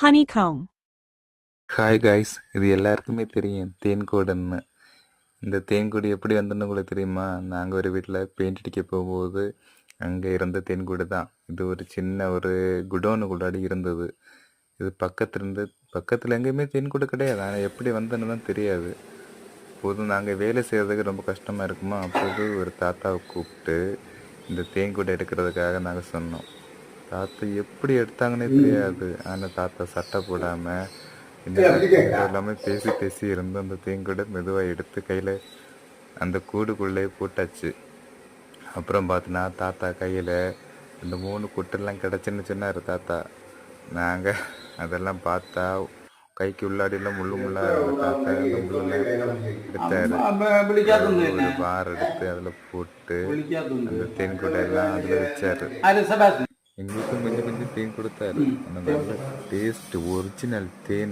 honeycomb, hi guys இது எல்லாருக்குமே தெரியும் தேன்கூடுன்னு. இந்த தேன்கூடு எப்படி வந்ததுன்னு உங்களுக்கு தெரியுமா? நாங்கள் ஒரு வீட்டில் பெயிண்ட் அடிக்க போகும்போது அங்கே இருந்த தேன்கூடு தான். இது ஒரு சின்ன ஒரு குடோனுக்குள்ளாடி இருந்தது. இது பக்கத்துல இருந்து பக்கத்தில் எங்கேயுமே தேன்கூடு கிடையாது. ஆனால் எப்படி வந்தேன்னு தான் தெரியாது. போதும் நாங்கள் வேலை செய்கிறதுக்கு ரொம்ப கஷ்டமாக இருக்குமா? அப்போது ஒரு தாத்தாவை கூப்பிட்டு இந்த தேன்கூடை எடுக்கிறதுக்காக நாங்கள் சொன்னோம். தாத்தா எப்படி எடுத்தாங்கன்னே தெரியாது. ஆனால் தாத்தா சட்டை போடாமல் எல்லாமே பேசி பேசி இருந்து அந்த தேங்கூட மெதுவாக எடுத்து கையில் அந்த கூடுக்குள்ளே போட்டாச்சு. அப்புறம் பார்த்தோன்னா தாத்தா கையில் இந்த மூணு குட்டெல்லாம் கிடச்சின்னு சொன்னார் தாத்தா. நாங்கள் அதெல்லாம் பார்த்தா கைக்கு உள்ளாடியெல்லாம் முள்ளு முள்ளா தாத்தா. அந்த முள்ளெல்லாம் எடுத்தாரு. ஒரு பார் எடுத்து அதில் போட்டு அந்த தேன்கூடை எல்லாம் அதில் வச்சாரு. എങ്ങോട്ടും വലിയ വലിയ തേൻ കൊടുത്താൽ നല്ല ടേസ്റ്റ് ഒറിജിനൽ തേൻ